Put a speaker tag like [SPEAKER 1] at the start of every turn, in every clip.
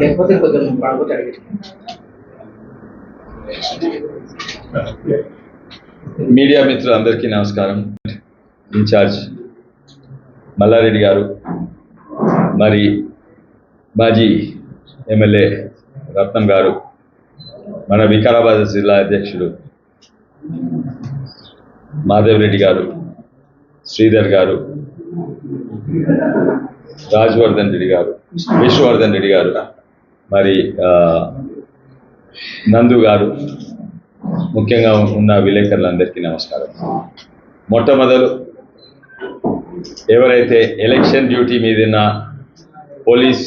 [SPEAKER 1] లేకపోతే కొద్దిగా పడకపోతే
[SPEAKER 2] మీడియా మిత్రులందరికీ నమస్కారం. ఇన్ఛార్జ్ మల్లారెడ్డి గారు మరి మాజీ ఎమ్మెల్యే రత్నం గారు మన వికారాబాద్ జిల్లా అధ్యక్షుడు మాధవ్ రెడ్డి గారు శ్రీధర్ గారు రాజవర్ధన్ రెడ్డి గారు విశ్వవర్ధన్ రెడ్డి గారు మరి నందు గారు ముఖ్యంగా ఉన్న విలేకరులందరికీ నమస్కారం. మొట్టమొదలు ఎవరైతే ఎలక్షన్ డ్యూటీ మీదున్న పోలీస్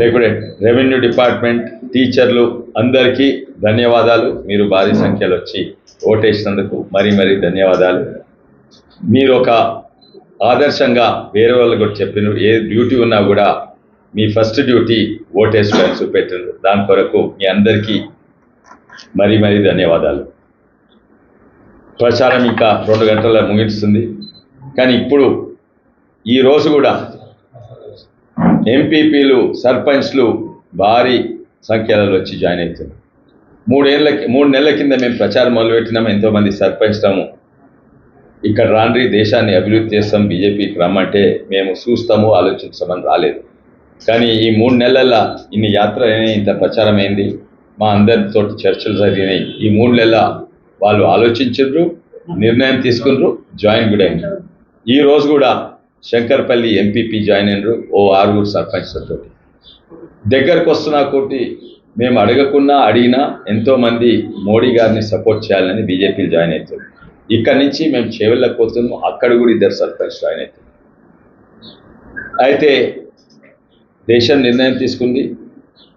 [SPEAKER 2] లేకుంటే రెవెన్యూ డిపార్ట్మెంట్ టీచర్లు అందరికీ ధన్యవాదాలు. మీరు భారీ సంఖ్యలో వచ్చి ఓటేసినందుకు మరీ మరీ ధన్యవాదాలు. మీరు ఒక ఆదర్శంగా వేరే వాళ్ళు కూడా చెప్పిన ఏ డ్యూటీ ఉన్నా కూడా మీ ఫస్ట్ డ్యూటీ ఓటేసుకోవాలని చూపెట్టారు దాని కొరకు మీ అందరికీ మరీ మరీ ధన్యవాదాలు. ప్రచారం ఇంకా రెండు గంటల ముగిస్తుంది. కానీ ఇప్పుడు ఈ రోజు కూడా ఎంపీపీలు సర్పంచ్లు భారీ సంఖ్యలో వచ్చి జాయిన్ అవుతున్నారు. మూడేళ్ళకి మూడు నెలల కింద మేము ప్రచారం మొదలుపెట్టినాము. ఎంతోమంది సర్పంచ్లము ఇక్కడ రాండ్రి దేశాన్ని అభివృద్ధి చేస్తాం బీజేపీకి రమ్మంటే మేము చూస్తాము ఆలోచించమని రాలేదు. కానీ ఈ మూడు నెలల ఇన్ని యాత్ర అయినాయి ఇంత ప్రచారం అయింది మా అందరితో చర్చలు జరిగినాయి. ఈ మూడు నెలల వాళ్ళు ఆలోచించారు నిర్ణయం తీసుకున్నారు జాయిన్ కూడా అయినారు ఈ రోజు కూడా శంకర్పల్లి ఎంపీపీ జాయిన్ అయినరు ఓ ఆరుగురు సర్పంచ్లతో దగ్గరకు వస్తున్నా కోటి మేము అడగకున్నా అడిగినా ఎంతోమంది మోడీ గారిని సపోర్ట్ చేయాలని బీజేపీలు జాయిన్ అవుతుంది ఇక్కడ నుంచి మేము చేవెళ్ళకి పోతున్నాము. అక్కడ కూడా ఇద్దరు సర్పంచ్ జాయిన్ అవుతారు అయితే దేశం నిర్ణయం తీసుకుంది.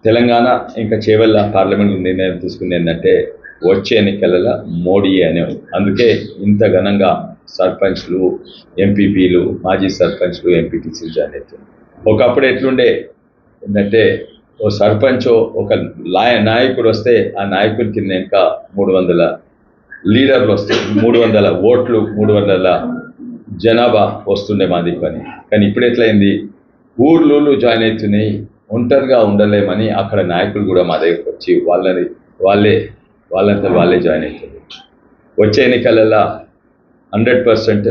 [SPEAKER 2] తెలంగాణ ఇంకా చేవెళ్ళ పార్లమెంట్ నిర్ణయం తీసుకుంది ఏంటంటే వచ్చే ఎన్నికలలో మోడీ అనే అందుకే ఇంత ఘనంగా సర్పంచ్లు ఎంపీపీలు మాజీ సర్పంచ్లు ఎంపీటీసీలు జాయిన్ అవుతారు ఒకప్పుడు ఎట్లుండే? ఏంటంటే ఓ సర్పంచ్ ఒక లాయ నాయకుడు వస్తే ఆ నాయకుడి కింద ఇంకా మూడు వందల లీడర్లు వస్తే మూడు వందల ఓట్లు మూడు వందల జనాభా వస్తుండే మాది పని. కానీ ఇప్పుడు ఎట్లయింది? ఊర్లు జాయిన్ అవుతున్నాయి ఒంటరిగా ఉండలేమని అక్కడ నాయకులు కూడా మా దగ్గరకు వచ్చి వాళ్ళని వాళ్ళే వాళ్ళంతా వాళ్ళే జాయిన్ అవుతుంది వచ్చే ఎన్నికలలో హండ్రెడ్ పర్సెంట్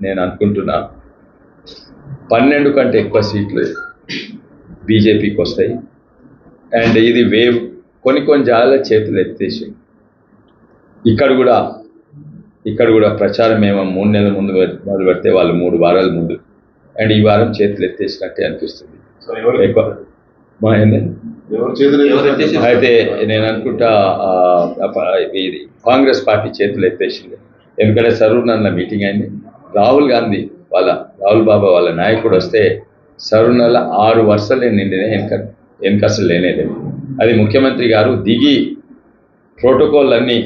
[SPEAKER 2] నేను అనుకుంటున్నా పన్నెండు కంటే ఎక్కువ సీట్లు బీజేపీకి వస్తాయి. అండ్ ఇది వేవ్ కొన్ని కొన్ని జాగాల చేతులు ఎత్తేసి ఇక్కడ కూడా ఇక్కడ కూడా ప్రచారం ఏమో మూడు నెలల ముందు మొదలు పెడితే వాళ్ళు మూడు వారాల ముందు. అండ్ ఈ వారం చేతులు ఎత్తేసినట్టే అనిపిస్తుంది.
[SPEAKER 3] సో ఎవరు
[SPEAKER 2] ఎక్కువ? అయితే నేను అనుకుంటా ఇది కాంగ్రెస్ పార్టీ చేతులు ఎత్తేసింది. ఎందుకంటే సరూర్నల్ల మీటింగ్ అయింది. రాహుల్ గాంధీ వాళ్ళ రాహుల్ బాబా వాళ్ళ నాయకుడు వస్తే సరూర్నల్ల ఆరు వరుసలే నిండిన వెనక వెనక అసలు లేనేలేదు అది ముఖ్యమంత్రి గారు దిగి ప్రోటోకాల్ అన్నీ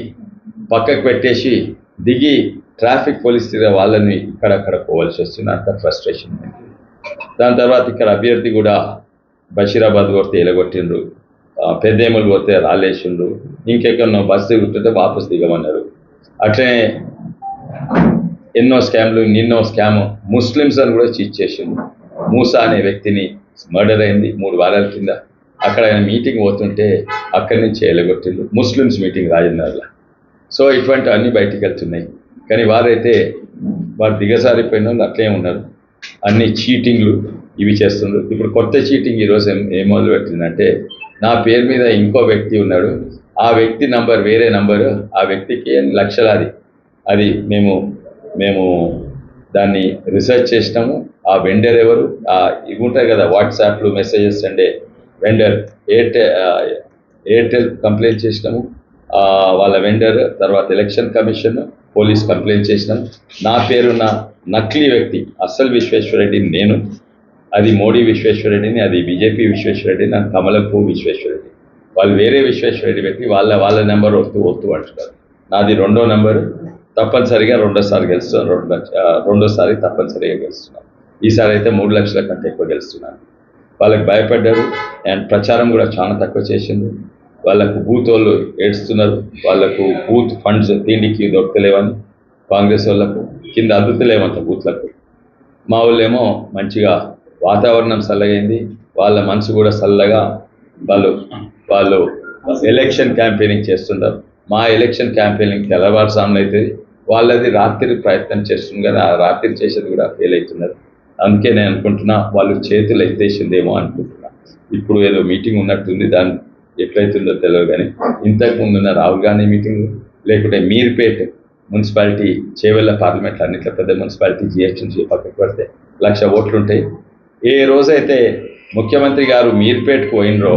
[SPEAKER 2] పక్కకు పెట్టేసి దిగి ట్రాఫిక్ పోలీస్ తిరిగే వాళ్ళని ఇక్కడక్కడ పోవాల్సి వస్తుంది. అంత ఫ్రస్ట్రేషన్ దాని తర్వాత ఇక్కడ అభ్యర్థి కూడా బషీరాబాద్ కొడితే ఎలగొట్టిండ్రు. పెద్దేములు పోతే రాలేసిండ్రు. ఇంకెక్కడో బస్సు దిగుతుంటే వాపసు దిగమన్నారు. అట్లనే ఎన్నో స్కామ్లు నిన్నో స్కామ్ ముస్లిమ్స్ అని కూడా చీట్ చేసిండు మూసా అనే వ్యక్తిని మర్డర్ అయింది మూడు వారాల కింద. అక్కడ ఆయన మీటింగ్ పోతుంటే అక్కడి నుంచి ఎలగొట్టిండు ముస్లిమ్స్ మీటింగ్ రాజనగర్లో సో ఇటువంటి అన్ని బయటికి వెళ్తున్నాయి. కానీ వారైతే వారు దిగజారిపోయిన వాళ్ళు అట్లే ఉన్నారు. అన్ని చీటింగ్లు ఇవి చేస్తున్నారు ఇప్పుడు కొత్త చీటింగ్ ఈరోజు ఏం ఏం మొదలు పెట్టిందంటే నా పేరు మీద ఇంకో వ్యక్తి ఉన్నాడు. ఆ వ్యక్తి నంబర్ వేరే నంబరు. ఆ వ్యక్తికి లక్షలాది. అది మేము మేము దాన్ని రీసెర్చ్ చేసినాము. ఆ వెండర్ ఎవరు? ఆ ఇవి ఉంటాయి కదా వాట్సాప్లు మెసేజెస్ అంటే వెండర్ ఎయిర్టెల్ ఎయిర్టెల్ కంప్లైంట్ చేసినాము. వాళ్ళ వెండర్ తర్వాత ఎలక్షన్ కమిషన్ పోలీస్ కంప్లైంట్ చేసినాం. నా పేరున్న నకిలీ వ్యక్తి అస్సలు విశ్వేశ్వరరెడ్డిని నేను. అది మోడీ విశ్వేశ్వరరెడ్డిని అది బీజేపీ విశ్వేశ్వరరెడ్డి నా కమలపు విశ్వేశ్వరరెడ్డి వాళ్ళు వేరే విశ్వేశ్వరరెడ్డి వ్యక్తి వాళ్ళ వాళ్ళ నెంబర్ వస్తూ వద్దు అంటున్నారు. నాది రెండో నెంబరు. తప్పనిసరిగా రెండోసారి గెలుస్తున్నాను. రెండు రెండోసారి తప్పనిసరిగా గెలుస్తున్నాను. ఈసారి అయితే మూడు లక్షల కంటే ఎక్కువ గెలుస్తున్నాను. వాళ్ళకి భయపడ్డారు. అండ్ ప్రచారం కూడా చాలా తక్కువ చేసింది. వాళ్ళకు బూత్ వాళ్ళు ఏడుస్తున్నారు. వాళ్ళకు బూత్ ఫండ్స్ తిండికి దొరకలేవని కాంగ్రెస్ వాళ్ళకు కింద అందుతలేమంత బూత్లకు. మా వాళ్ళేమో మంచిగా వాతావరణం చల్లగైంది. వాళ్ళ మనసు కూడా చల్లగా వాళ్ళు వాళ్ళు ఎలక్షన్ క్యాంపెయినింగ్ చేస్తున్నారు. మా ఎలక్షన్ క్యాంపెయినింగ్ తెల్లవారుసాములు అవుతుంది వాళ్ళది రాత్రి ప్రయత్నం చేస్తుంది కానీ ఆ రాత్రి చేసేది కూడా ఫెయిల్ అవుతున్నారు. అందుకే నేను అనుకుంటున్నా వాళ్ళు చేతులు ఎత్తేసిందేమో అనుకుంటున్నా. ఇప్పుడు ఏదో మీటింగ్ ఉన్నట్టుంది దాని ఎట్లయితుందో తెలియదు కానీ ఇంతకు ముందున్న రాహుల్ గాంధీ మీటింగ్ లేకుంటే మీర్పేట్ మున్సిపాలిటీ చేవెళ్ళ పార్లమెంట్ అన్నిట్లో పెద్ద మున్సిపాలిటీ జిహెచ్ఎంసీ పక్కకు పడితే లక్ష ఓట్లు ఉంటాయి ఏ రోజైతే ముఖ్యమంత్రి గారు మీర్పేట్కు పోయినరో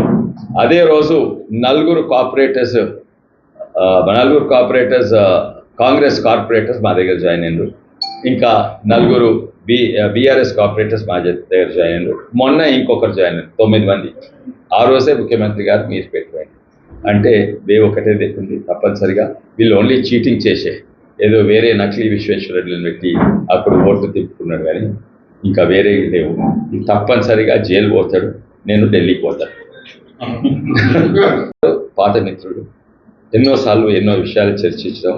[SPEAKER 2] అదే రోజు నలుగురు కార్పొరేటర్స్ నలుగురు కార్పొరేటర్స్ కాంగ్రెస్ కార్పొరేటర్స్ మా దగ్గర జాయిన్ అయినరు. ఇంకా నలుగురు బి బీఆర్ఎస్ కార్పొరేటర్స్ మా దగ్గర జాయిన్ అయినారు మొన్న ఇంకొకరు జాయిన్ అయ్యారు. తొమ్మిది మంది. ఆ రోజే ముఖ్యమంత్రి గారు మీరు పెట్టిపోయింది అంటే దేవ్ ఒకటే దిక్కుంది తప్పనిసరిగా వీళ్ళు ఓన్లీ చీటింగ్ చేసే ఏదో వేరే నకిలీ విశ్వేశ్వరులను పెట్టి అప్పుడు ఓట్లు తిప్పుకున్నాడు కానీ ఇంకా వేరే లేవు. తప్పనిసరిగా జైలు పోతాడు నేను ఢిల్లీకి పోతాను. పాత మిత్రుడు. ఎన్నోసార్లు ఎన్నో విషయాలు చర్చించడం.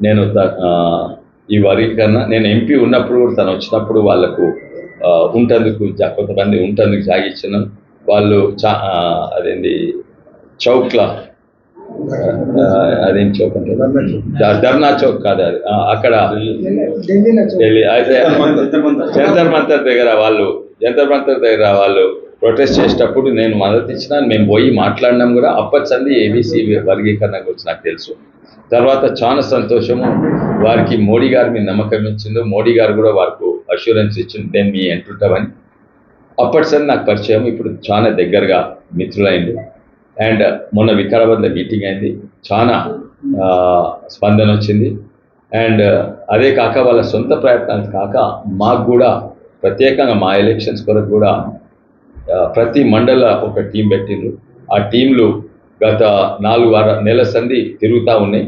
[SPEAKER 2] నేను ఈ వర్గీకరణ నేను ఎంపీ ఉన్నప్పుడు కూడా తను వచ్చినప్పుడు వాళ్ళకు ఉంటందుకు కొంతమంది ఉంటందుకు జాగిచ్చినాం వాళ్ళు చా అదేంటి చౌక్ల అదేం చౌక్ అంటే? ధర్నా చౌక్. కాదు అది. అక్కడ ఢిల్లీ అయితే జంతర్ మంతర్ దగ్గర వాళ్ళు జంతర్ మంతర్ దగ్గర వాళ్ళు ప్రొటెస్ట్ చేసేటప్పుడు నేను మద్దతు ఇచ్చిన మేము పోయి మాట్లాడినాం కూడా. అప్పటి సంది ఏబీసీ వర్గీకరణ గురించి నాకు తెలుసు. తర్వాత చాలా సంతోషము. వారికి మోడీ గారి మీద నమ్మకం ఇచ్చింది మోడీ గారు కూడా వారికి అష్యూరెన్స్ ఇచ్చింది నేను మీ ఎంటుంటామని అప్పటి సంది నాకు పరిచయం. ఇప్పుడు చాలా దగ్గరగా మిత్రులైంది అండ్ మొన్న వికారాబాద్లో మీటింగ్ అయింది. చాలా స్పందన వచ్చింది. అండ్ అదే కాక వాళ్ళ సొంత ప్రయత్నాలు కాక మాకు కూడా ప్రత్యేకంగా మా ఎలక్షన్స్ కొరకు కూడా ప్రతి మండల ఒక టీం పెట్టిండ్రు. ఆ టీంలు గత నాలుగు వార నెల సంధి తిరుగుతూ ఉన్నాయి.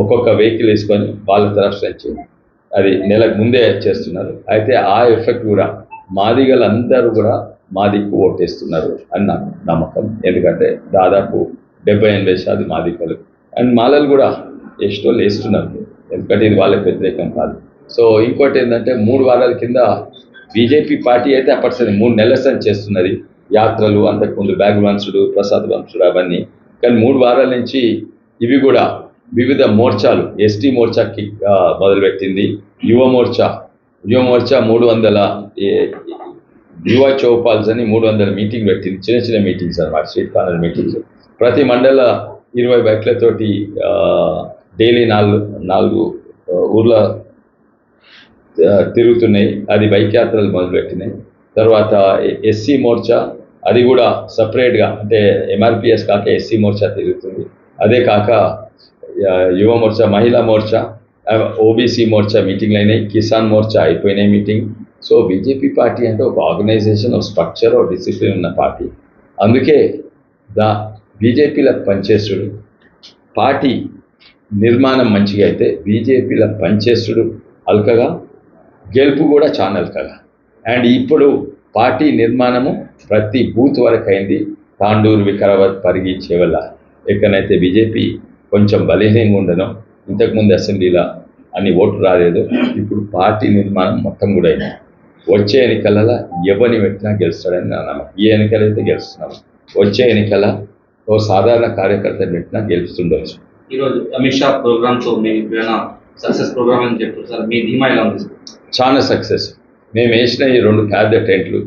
[SPEAKER 2] ఒక్కొక్క వెహికల్ వేసుకొని వాళ్ళ తరఫు నుంచి అది నెలకు ముందే చేస్తున్నారు. అయితే ఆ ఎఫెక్ట్ కూడా మాదిగలందరూ కూడా మాదిక్కు ఓటేస్తున్నారు అని నాకు నమ్మకం. ఎందుకంటే దాదాపు డెబ్బై ఎనభై శాతం మాదిగలు అండ్ మాలలు కూడా ఎస్టోళ్ళు వేస్తున్నారు ఎందుకంటే ఇది వాళ్ళకి వ్యతిరేకం కాదు. సో ఇంకోటి ఏంటంటే మూడు వారాల కింద బీజేపీ పార్టీ అయితే అప్పటిసరి మూడు నెలల సంది చేస్తున్నది. యాత్రలు అంతకుముందు బ్యాగ్ వంశుడు ప్రసాద్ వంశుడు అవన్నీ. కానీ మూడు వారాల నుంచి ఇవి కూడా వివిధ మోర్చాలు ఎస్టీ మోర్చాకి మొదలుపెట్టింది. యువ మోర్చా. యువ మోర్చా మూడు వందల యువ చౌపాల్స్ అని మూడు వందల మీటింగ్ పెట్టింది. చిన్న చిన్న మీటింగ్స్ అనమాట స్ట్రీట్ కార్నర్ మీటింగ్స్. ప్రతి మండల ఇరవై బైక్లతోటి డైలీ నాలుగు నాలుగు ఊర్ల తిరుగుతున్నాయి. అది బైక్ యాత్రలు మొదలుపెట్టినాయి. తర్వాత ఎస్సీ మోర్చా అది కూడా సపరేట్గా అంటే ఎంఆర్పిఎస్ కాక ఎస్సీ మోర్చా తిరుగుతుంది. అదే కాక యువ మోర్చా మహిళా మోర్చా ఓబీసీ మోర్చా మీటింగ్లు అయినాయి. కిసాన్ మోర్చా అయిపోయినాయి మీటింగ్. సో బీజేపీ పార్టీ అంటే ఒక ఆర్గనైజేషన్ ఒక స్ట్రక్చర్ ఒక డిసిప్లిన్ ఉన్న పార్టీ. అందుకే దా బీజేపీలో పనిచేస్తుడు. పార్టీ నిర్మాణం మంచిగా అయితే బీజేపీలో పనిచేస్తుడు. అల్కగా గెలుపు కూడా ఛానల్ కదా. అండ్ ఇప్పుడు పార్టీ నిర్మాణము ప్రతి బూత్ వరకు అయింది తాండూరు వికారాబాద్ పరిగి చేవల్ల ఎక్కడైతే బీజేపీ కొంచెం బలహీనంగా ఉండను ఇంతకుముందు అసెంబ్లీలో అన్ని ఓట్లు రాలేదు. ఇప్పుడు పార్టీ నిర్మాణం మొత్తం కూడా అయింది వచ్చే ఎన్నికలలో ఎవరిని పెట్టినా గెలుస్తాడని నా నమ్మకం. ఈ ఎన్నికలైతే గెలుస్తున్నాము వచ్చే ఎన్నికల ఓ సాధారణ కార్యకర్త పెట్టినా గెలుస్తుండొచ్చు.
[SPEAKER 1] ఈరోజు అమిత్ షా ప్రోగ్రామ్తో మీ సక్సెస్ ప్రోగ్రామ్ అని చెప్తారు సార్. మీ ధీమా ఎలా ఉంది
[SPEAKER 2] చాలా సక్సెస్ మేము వేసిన ఈ రెండు పెద్ద టెంట్లు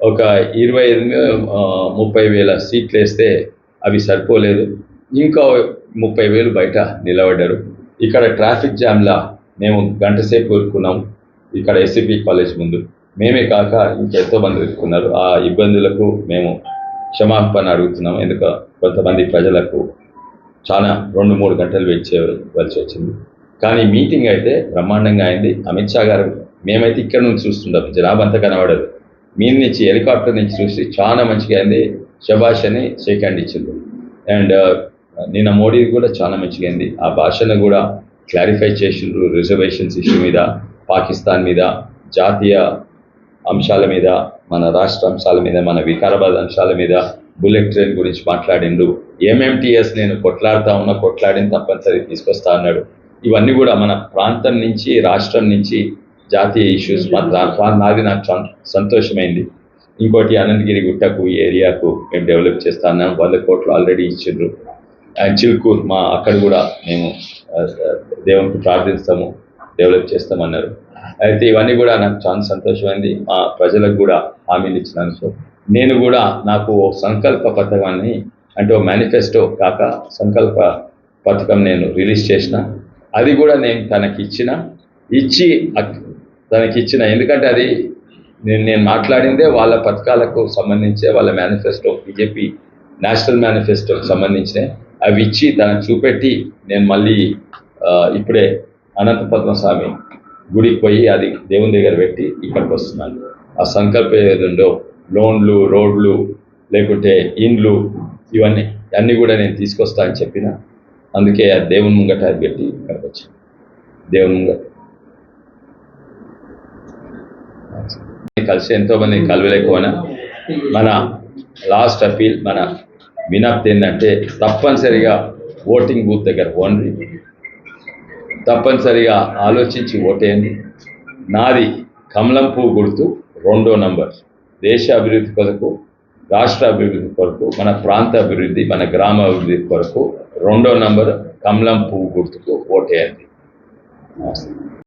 [SPEAKER 2] ఒక ఇరవై ఎనిమిది ముప్పై వేల సీట్లు వేస్తే అవి సరిపోలేదు. ఇంకా ముప్పై వేలు బయట నిలబడ్డారు. ఇక్కడ ట్రాఫిక్ జామ్లా మేము గంట సేపు కోరుకున్నాం ఇక్కడ ఎస్సిపి కాలేజ్ ముందు. మేమే కాక ఇంకెంతో మంది ఇరుక్కున్నారు ఆ ఇబ్బందులకు మేము క్షమాపణ అడుగుతున్నాం. ఎందుకు కొంతమంది ప్రజలకు చాలా రెండు మూడు గంటలు వెయిట్ చేయవలసి వచ్చింది. కానీ మీటింగ్ అయితే బ్రహ్మాండంగా అయింది. అమిత్ షా గారు మేమైతే ఇక్కడ నుంచి చూస్తుంటాం. జనాభా అంతా కనబడదు. మీరు నుంచి హెలికాప్టర్ నుంచి చూసి చాలా మంచిగా అయింది. శభాష్ అని షేక్ హ్యాండ్ ఇచ్చింది అండ్ నిన్న మోడీ కూడా చాలా మంచిగా అయింది. ఆ భాషను కూడా క్లారిఫై చేసిండ్రు రిజర్వేషన్స్ ఇష్యూ మీద పాకిస్తాన్ మీద జాతీయ అంశాల మీద మన రాష్ట్ర అంశాల మీద మన వికారాబాద్ అంశాల మీద బుల్లెట్ ట్రైన్ గురించి మాట్లాడిండు. ఎంఎంటీఎస్ నేను కొట్లాడుతా ఉన్నా కొట్లాడిన తప్పనిసరి తీసుకొస్తా అన్నాడు. ఇవన్నీ కూడా మన ప్రాంతం నుంచి రాష్ట్రం నుంచి జాతీయ ఇష్యూస్ నాది నాకు సంతోషమైంది. ఇంకోటి అనంతగిరి గుట్టకు ఈ ఏరియాకు మేము డెవలప్ చేస్తాను వంద కోట్లు ఆల్రెడీ ఇచ్చిండ్రు. అండ్ చిల్కూర్ మా అక్కడ కూడా మేము దేవునికి ప్రార్థిస్తాము. డెవలప్ చేస్తామన్నారు. అయితే ఇవన్నీ కూడా నాకు చాలా సంతోషమైంది. మా ప్రజలకు కూడా హామీలు ఇచ్చినందుకు. నేను కూడా నాకు ఓ సంకల్ప పథకాన్ని అంటే ఓ మేనిఫెస్టో కాక సంకల్ప పథకం నేను రిలీజ్ చేసిన. అది కూడా నేను తనకి ఇచ్చిన ఇచ్చి దానికి ఇచ్చిన. ఎందుకంటే అది నేను నేను మాట్లాడిందే వాళ్ళ పథకాలకు సంబంధించే వాళ్ళ మేనిఫెస్టో బీజేపీ నేషనల్ మేనిఫెస్టోకి సంబంధించిన. అవి ఇచ్చి దాన్ని చూపెట్టి నేను మళ్ళీ ఇప్పుడే అనంతపద్మ స్వామి గుడికి పోయి అది దేవుని దగ్గర పెట్టి ఇక్కడికి వస్తున్నాను. ఆ సంకల్పం ఉండో లోన్లు రోడ్లు లేకుంటే ఇండ్లు ఇవన్నీ అన్నీ కూడా నేను తీసుకొస్తా అని చెప్పిన. అందుకే ఆ దేవుని ముంగట అది పెట్టి ఇక్కడికి వచ్చాను. దేవుని ముంగట కలిసి ఎంతో మంది కలవలేకపోయినా మన లాస్ట్ అపీల్ మన వినప్తి ఏంటంటే తప్పనిసరిగా ఓటింగ్ బూత్ దగ్గర ఓన్లీ తప్పనిసరిగా ఆలోచించి ఓటేయండి. నాది కమలం పువ్వు గుర్తు రెండో నంబర్ దేశ అభివృద్ధి కొరకు రాష్ట్ర అభివృద్ధి కొరకు మన ప్రాంత అభివృద్ధి మన గ్రామ అభివృద్ధి కొరకు రెండో నంబర్ కమలం పువ్వు గుర్తుకు ఓటేయండి. నమస్తే.